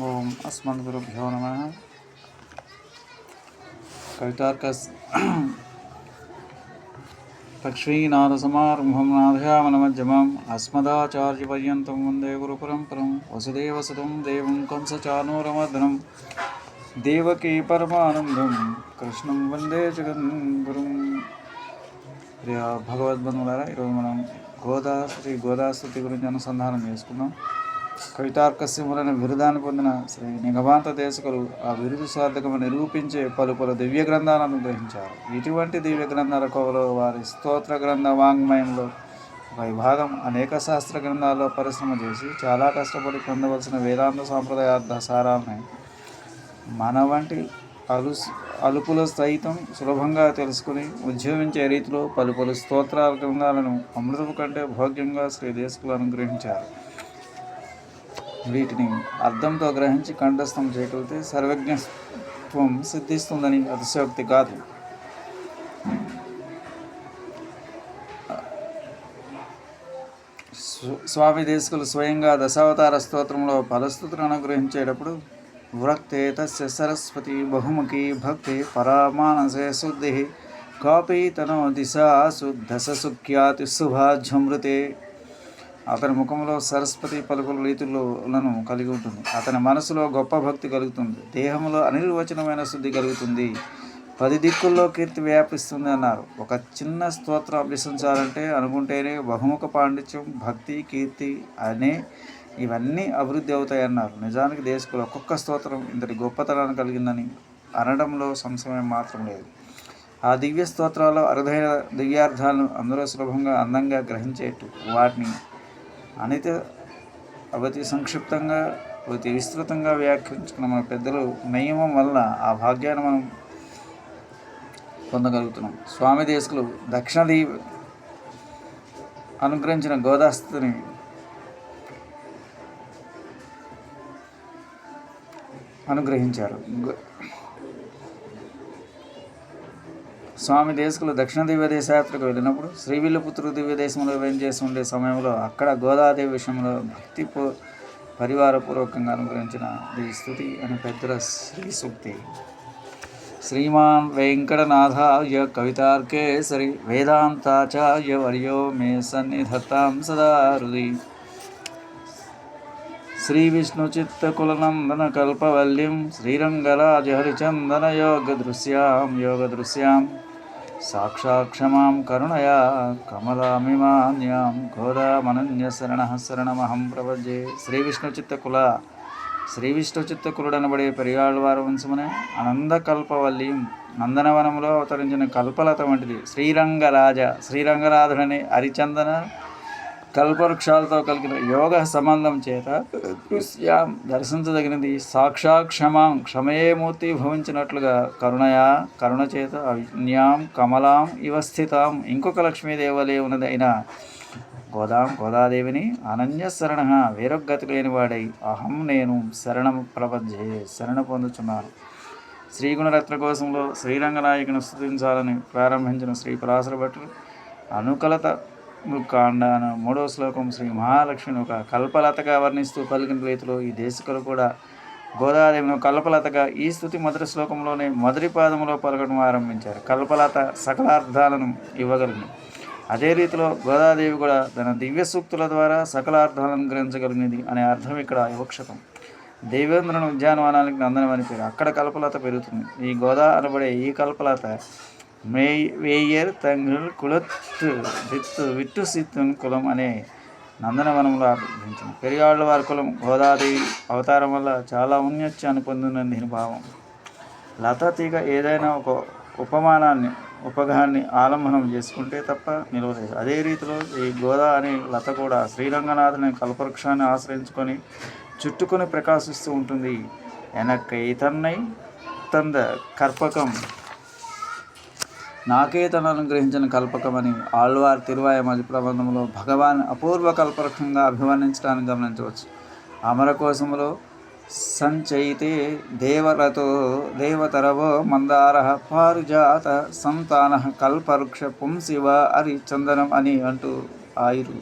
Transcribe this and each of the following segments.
ఓం అస్మద్గురుభ్యో నమ కవితార్కస్ లక్ష్మీనాథసమారంభం నాథయామనమజ్జమం అస్మదాచార్యపర్యంతం వందే గురుపరంపరం వసుదేవసుతం దేవం కంసచానూరమర్దనం దేవకీ పరమానందం కృష్ణం వందే జగన్ గురుం ప్రియ భగవద్బంధువులారా ఈరోజు మనం గోదా శ్రీ గోదాస్తుతి గురించి అనుసంధానం చేసుకున్నాం కవితార్కస్యములైన బిరుదాన్ని పొందిన శ్రీ నిగమాంత దేశకులు ఆ బిరుదు సార్థకము నిరూపించే పలు పలు దివ్య గ్రంథాలను గ్రహించారు ఇటువంటి దివ్య గ్రంథాల కోవలో వారి స్తోత్ర గ్రంథ వాంగ్మయంలో ఒక విభాగం అనేక శాస్త్ర గ్రంథాల్లో పరిశ్రమ చేసి చాలా కష్టపడి పొందవలసిన వేదాంత సాంప్రదాయార్థ సారాన్ని మన వంటి అలు అలుపుల సైతం సులభంగా తెలుసుకుని ఉద్యోగించే రీతిలో పలు పలు స్తోత్రాల గ్రంథాలను అమృతపు కంటే భోగ్యంగా శ్రీ దేశకులు అనుగ్రహించారు. వీటిని అర్థంతో గ్రహించి కంఠస్థం చేయగలిగితే సర్వజ్ఞత్వం సిద్ధిస్తుందని అతిశయోక్తి కాదు. స్వామి దేశకులు స్వయంగా దశావతార స్తోత్రంలో ఫలస్థుతులను అనుగ్రహించేటప్పుడు వృక్తే తస్య సరస్వతి బహుముఖి భక్తి పరామానసే శుద్ధి కాపీ తనో దిశా శుద్ధ సుఖ్యాతి శుభాజమృతే అతని ముఖంలో సరస్వతి పలుకుల రీతులను కలిగి ఉంటుంది. అతని మనసులో గొప్ప భక్తి కలుగుతుంది. దేహంలో అనిర్వచనమైన శుద్ధి కలుగుతుంది. పది దిక్కుల్లో కీర్తి వ్యాపిస్తుంది అన్నారు. ఒక చిన్న స్తోత్రం అభ్యసించాలంటే అనుకుంటేనే బహుముఖ పాండిత్యం భక్తి కీర్తి అనే ఇవన్నీ అభివృద్ధి అవుతాయి అన్నారు. నిజానికి దేశకులు ఒక్కొక్క స్తోత్రం ఇంతటి గొప్పతనాన్ని కలిగిందని అనడంలో సంశయం మాత్రం లేదు. ఆ దివ్య స్తోత్రాల్లో అరుదైన దివ్యార్థాలను అందరూ సులభంగా అందంగా గ్రహించేట్టు. వాటిని అనిత అవతి సంక్షిప్తంగా అతి విస్తృతంగా వ్యాఖ్యించుకున్న మన పెద్దలు నియమం వల్ల ఆ భాగ్యాన్ని మనం పొందగలుగుతున్నాం. స్వామి దేశకులు దక్షిణదీవి అనుగ్రహించిన గోదాస్తిని అనుగ్రహించారు. స్వామి దేశకులు దక్షిణ దివ్య దేశయాత్రకు వెళ్ళినప్పుడు శ్రీవిల్లుపుత్రు దివ్య దేశంలో చేసి ఉండే సమయంలో అక్కడ గోదాదేవి విషయంలో భక్తి పరివారపూర్వకంగా అనుగ్రహించిన ఈ స్థుతి అని పెద్దల శ్రీ సూక్తి. శ్రీమాన్ వెంకటనాథాయ కవితార్కేసరి వేదాంతాచార్య వర్యో మే సన్నిధత్తాం సదా హృది. శ్రీ విష్ణు చిత్తకులనందన సాక్షాక్షమాం కరుణయా కమలామిమాన్యాం గోదామనన్య శరణ శరణమహం ప్రవజే శ్రీ విష్ణు చిత్తకుల శ్రీ విష్ణు చిత్తకులుడనబడే పెరియాళ్ళవారి వంశమునే అనందకల్పవల్లి నందనవనంలో అవతరించిన కల్పలత వంటిది. శ్రీరంగరాజ శ్రీరంగనాథుడని హరిచందన కల్పవృక్షాలతో కలిగిన యోగ సంబంధం చేత దృశ్యాం దర్శించదగినది. సాక్షాత్ క్షమాం క్షమయేమూర్తి భవించినట్లుగా కరుణయా కరుణ చేత అవిజ్ఞాం కమలాం ఇవ స్థితాం. ఇంకొక లక్ష్మీదేవలే ఉన్నది అయిన గోదాం గోదాదేవిని అనన్య శరణ వేరొక గతి లేనివాడై అహం నేను శరణం ప్రపంచే శరణ పొందుచున్నాను. శ్రీగుణరత్న కోశంలో శ్రీరంగనాయకుని స్థుతించాలని ప్రారంభించిన శ్రీ పరాశర భట్టులు అనుకలత కాండ మూడో శ్లోకం శ్రీ మహాలక్ష్మిని ఒక కల్పలతగా వర్ణిస్తూ పలికిన రీతిలో ఈ దేశకులు కూడా గోదాదేవిని కల్పలతగా ఈ స్థుతి మొదటి శ్లోకంలోనే మొదటి పాదములో పలకడం ఆరంభించారు. కల్పలత సకలార్థాలను ఇవ్వగలిగింది అదే రీతిలో గోదాదేవి కూడా తన దివ్య సూక్తుల ద్వారా సకలార్థాలను గ్రహించగలిగినది అనే అర్థం ఇక్కడ యువక్షకం. దేవేంద్రుని ఉద్యానవనానికి నందనం అని పేరు. అక్కడ కల్పలత పెరుగుతుంది. ఈ గోదా అనబడే ఈ కల్పలత మే వేయర్ తంగుల్ కులత్తు విత్తు విట్టు సిత్తున్ కులం అనే నందనవనంలో ఆరంభించింది పెరిగాళ్ళ వారి కులం గోదాదేవి అవతారం వల్ల చాలా ఉన్నత్యాన్ని పొందిన దీని భావం. లత తీగ ఏదైనా ఒక ఉపమానాన్ని ఉపగాన్ని ఆలంబనం చేసుకుంటే తప్ప నిలవలేదు. అదే రీతిలో ఈ గోదా అనే లత కూడా శ్రీరంగనాథుని కల్పవృక్షాన్ని ఆశ్రయించుకొని చుట్టుకొని ప్రకాశిస్తూ ఉంటుంది. ఎనక్కై తన్నై తంద కర్పకం నాకే తను అనుగ్రహించిన కల్పకమని ఆళ్వార్ తిరువాయమది ప్రబంధంలో భగవాన్ అపూర్వ కల్పవృక్షంగా అభివర్ణించడానికి గమనించవచ్చు. అమరకోశములో సంచయితే దేవరతో దేవతరవో మందార పారిజాత సంతాన కల్పవృక్ష పుంశివ అరి చందనం అని అంటూ ఆయురు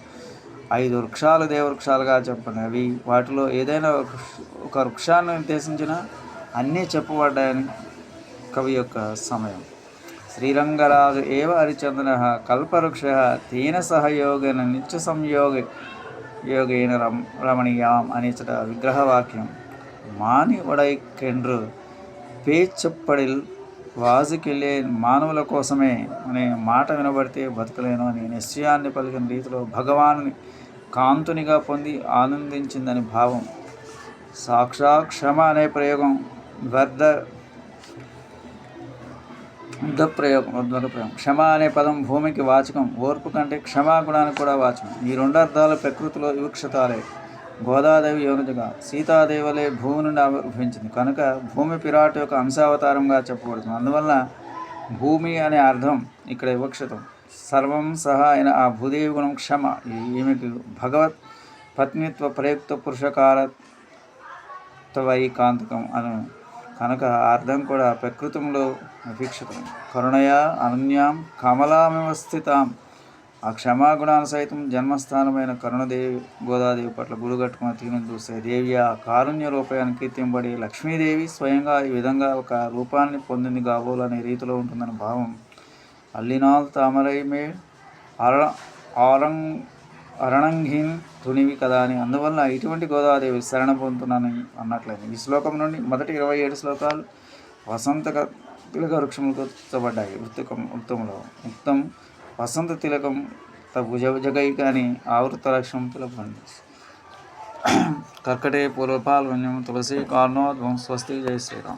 ఐదు వృక్షాలు దేవవృక్షాలుగా చెప్పండి అవి వాటిలో ఏదైనా ఒక ఒక వృక్షాన్ని ఉద్దేశించిన అన్నీ చెప్పబడ్డాయని కవి యొక్క సమయం. శ్రీరంగరాజు ఏవ హరిచంద్ర కల్పవృక్ష తేన సహయోగేన నిత్య సంయోగ యోగేన రమ రమణీయాం అనేచట విగ్రహవాక్యం. మాని ఒడైకెండ్రు పేచెప్పడిల్ వాజుకెళ్ళే మానవుల కోసమే అనే మాట వినబడితే బతకలేను అని నిశ్చయాన్ని పలికిన రీతిలో భగవానుని కాంతునిగా పొంది ఆనందించిందని భావం. సాక్షాక్షమ అనే ప్రయోగం వ్యర్థ శుద్ధ ప్రయోగం ఉద్వక ప్రయోగం క్షమ అనే పదం భూమికి వాచకం ఓర్పు కంటే క్షమాగుణానికి కూడా వాచకం. ఈ రెండు అర్థాలు ప్రకృతిలో వివక్షతాలే. గోదాదేవి యోనుజగా సీతాదేవలే భూమి నుండి ఆవిర్భవించింది. కనుక భూమి పిరాట్ యొక్క అంశావతారంగా చెప్పబడుతుంది. అందువల్ల భూమి అనే అర్థం ఇక్కడ వివక్షితం. సర్వం సహా అయిన ఆ భూదేవి గుణం క్షమ. ఈమెకు భగవత్ పత్నిత్వ ప్రయుక్త పురుషకారత్వైకాంతకం అను కనుక అర్థం కూడా ప్రకృతంలో అపేక్షితం కరుణయ అనన్యాం కమలామివస్థితాం. ఆ క్షమాగుణాన్ని సైతం జన్మస్థానమైన కరుణదేవి గోదాదేవి పట్ల గురుగట్టుకున్న తీరును చూసే దేవి ఆ కారుణ్య రూపాన్ని కీర్తింపడి లక్ష్మీదేవి స్వయంగా ఈ విధంగా ఒక రూపాన్ని పొందింది కాబోలు అనే రీతిలో ఉంటుందని భావం. అల్లినాల్ తామరైమే అర ఆరంగ్ అరణంఘీన్ తునివి కదా అని. అందువల్ల ఇటువంటి గోదాదేవి శరణ పొందుతున్నానని అన్నట్లయింది. ఈ శ్లోకం నుండి మొదటి ఇరవై ఏడు శ్లోకాలు వసంత తిలక వృక్షములకు ఉత్తబడ్డాయి ఉత్తకం ఉత్తములో ఉత్తం వసంత తిలకం భుజ జగై కానీ ఆవృత లక్ష్యం తిలకండి కర్కటే పూర్వపాల్వన్యం తులసి కార్ణోద్వం స్వస్తి జయ శ్రీరామ్.